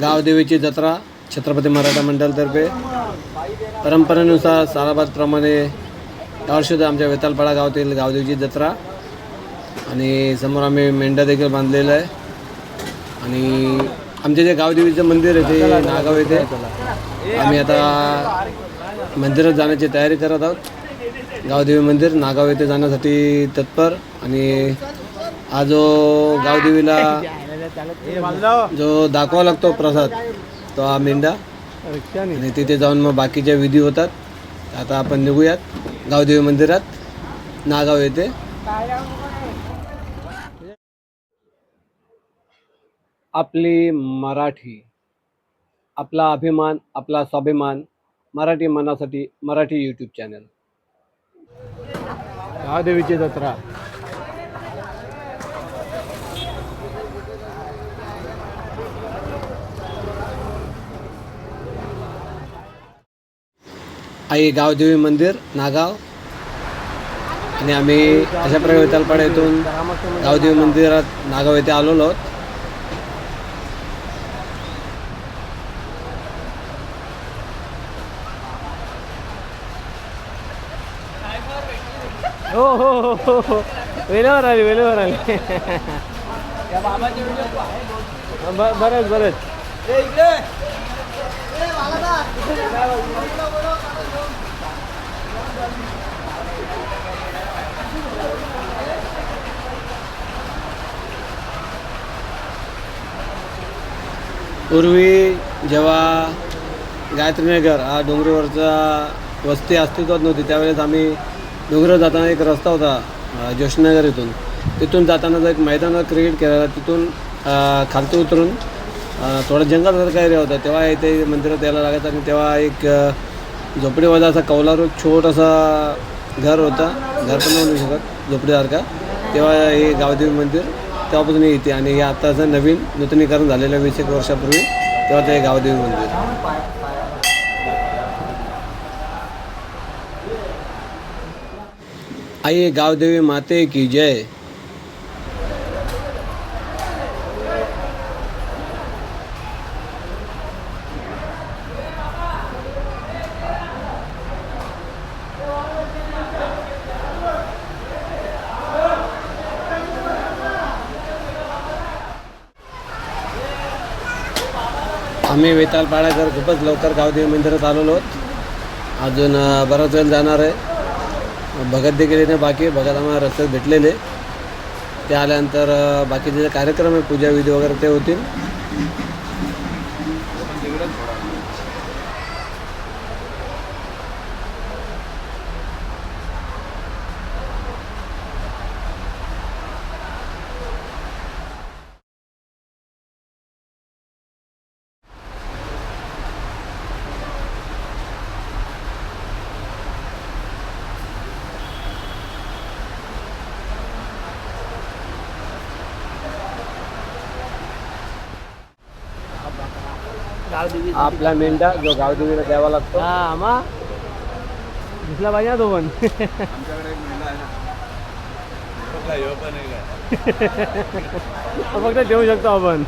गावदेवीची जत्रा छत्रपती मराठा मंडळतर्फे परंपरेनुसार सालाबादप्रमाणे यावर्षी आमच्या वेतालपाडा गावातील गावदेवीची जत्रा. आणि समोर आम्ही मेंढा देखील बांधलेला आहे. आणि आमचे जे गावदेवीचं मंदिर आहे ते नागाव येथे. आम्ही आता मंदिरात जाण्याची तयारी करत आहोत. गावदेवी मंदिर नागाव येथे जाण्यासाठी तत्पर. आणि हा जो गावदेवीला जो दाखवा लागतो प्रसाद तो हा मेंढा. आणि तिथे जाऊन मग बाकीच्या विधी होतात. आता आपण निघूयात गावदेवी मंदिरात. नागाव येथे. आपली मराठी आपला अभिमान आपला स्वाभिमान मराठी मनासाठी मराठी यूट्यूब चॅनल गावदेवीची जत्रा. आई गावदेवी मंदिर नागाव. आणि आम्ही अशा प्रकारे वितालपाडा येथून गावदेवी मंदिरात नागाव येथे आलेलो आहोत. हो हो हो हो हो. वेळेवर आली वेळेवर आली. बरंच बरंच. पूर्वी जेव्हा गायत्रीनगर हा डोंगरीवरचा वस्ती अस्तित्वात नव्हती त्यावेळेस आम्ही डोंगरावर जाताना एक रस्ता होता अ, जोशनगर इथून. तिथून जाताना एक मैदानावर क्रिकेट खेळायला तिथून खालती उतरून थोडं जंगल जंगलसारखा एरिया होता. तेव्हा इथे मंदिरात यायला लागायचं आणि तेव्हा एक अ, झोपडीवाला असा कौलारू छोटासा घर होता. घर पण नाही म्हणू शकत झोपडीसारखा. तेव्हा हे गावदेवी मंदिर तेव्हापासून हे इथे आणि हे आत्ताचं नवीन नूतनीकरण झालेलं वीस एक वर्षापूर्वी तेव्हा ते गावदेवी मंदिर. आई गावदेवी माते की जय. आम्ही वेताल खूपच लवकर गावदेवी मंदिरात आलेलो आहोत. अजून बराच वेळ जाणार आहे. भगत देखील येणे बाकी भगत आम्हाला रस्त्यात भेटलेले. ते आल्यानंतर बाकीचे जे कार्यक्रम आहे पूजा विधी वगैरे ते होतील. आपला मेंढा जो गावदेवीला द्यावा लागतो. हा दिसला पाहिजे ना तो पण. तो फक्त देऊ शकतो आपण.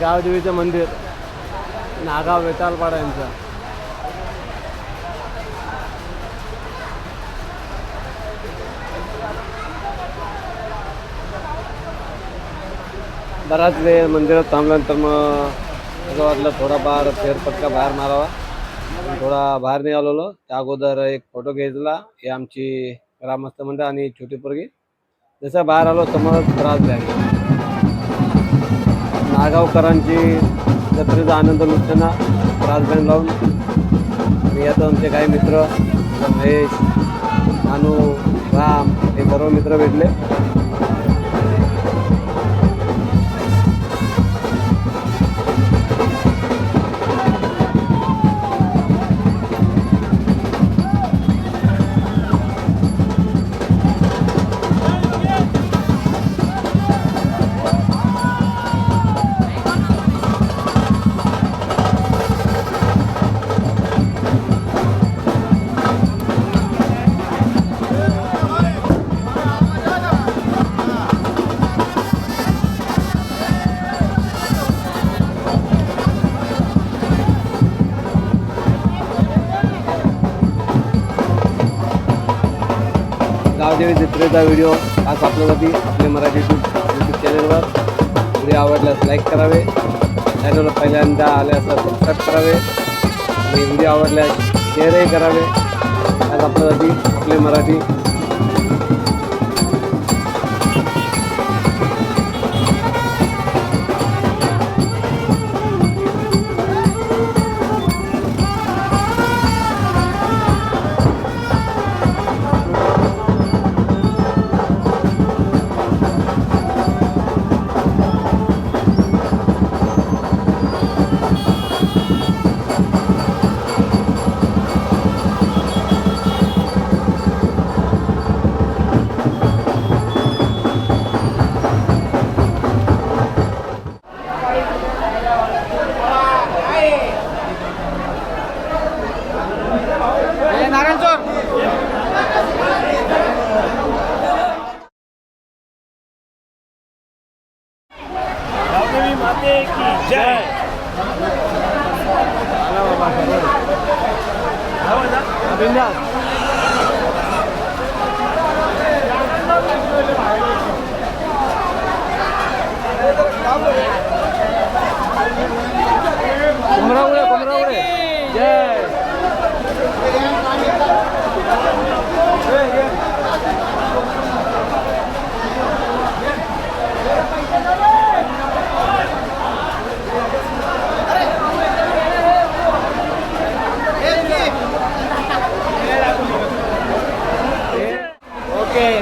गावदेवीचं मंदिर. नागाव वेतालपाडा यांचं. बराच वेळ मंदिरात थांबल्यानंतर मग असं वाटलं थोडाफार फेरपटका बाहेर मारावा. थोडा बाहेर निघालेलो. त्या अगोदर एक फोटो घेतला. हे आमची ग्रामस्थ मंडळ आणि छोटी पोरगी. जसं बाहेर आलो समोर त्रास द्यायला नागावकरांची जत्रेचा आनंद लुटताना त्रास बँड लावून. आणि यात आमचे काही मित्र महेश नानू राम हे सर्व मित्र भेटले. विजय जत्रेचा व्हिडिओ आज आपल्यासाठी आपले मराठी यूट्यूब यूट्यूब चॅनलवर व्हिडिओ आवडल्यास लाईक करावे. चॅनलवर पहिल्यांदा आले असल्यास सबस्क्राईब करावे. आणि व्हिडिओ आवडल्यास शेअरही करावे. आज आपल्यासाठी आपले मराठी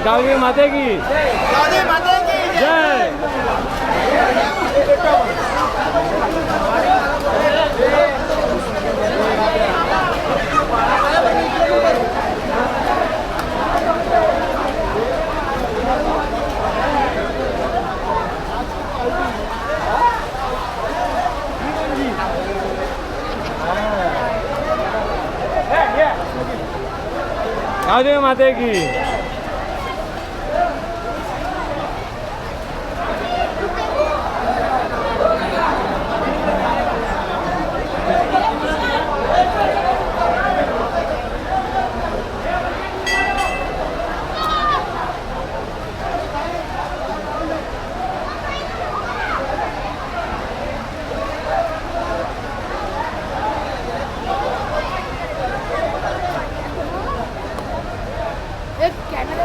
गावी माते की। जय। गावदेवी माते की एक camera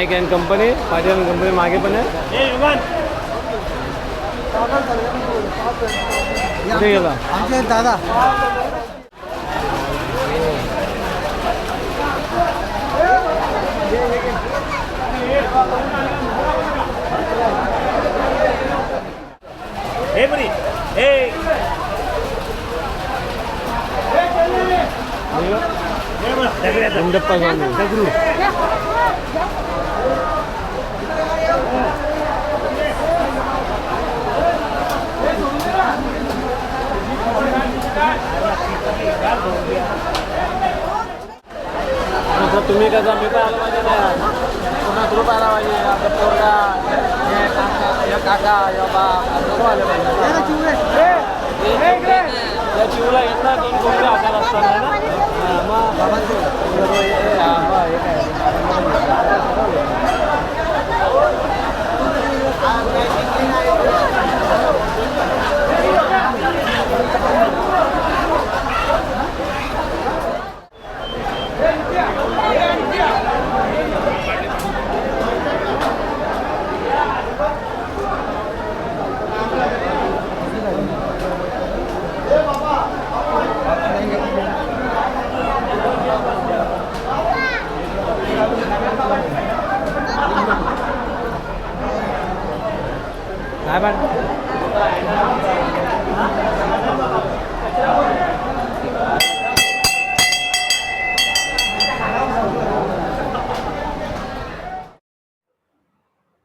Naik and company Patil and company मागे पण आहे. हे युगन. कुठे गेला. आमचे दादा. हे बरी. हे हे बरं, दगड्याचं. गुंडप्पा स्वामी दगडू आता तुम्ही कसं मी पण आलो पाहिजे ना पुन्हा ग्रुप आला पाहिजे आता पोरगा हे काका हे काका हे बाप सर्व आले पाहिजे या चिवला घेतला दोन कोंबडे आकार असताना ना हा, मग बरोबर, हे, हा, हा, हे काय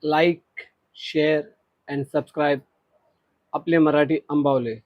लाईक शेअर अँड सबस्क्राईब. आपले मराठी अंबावले.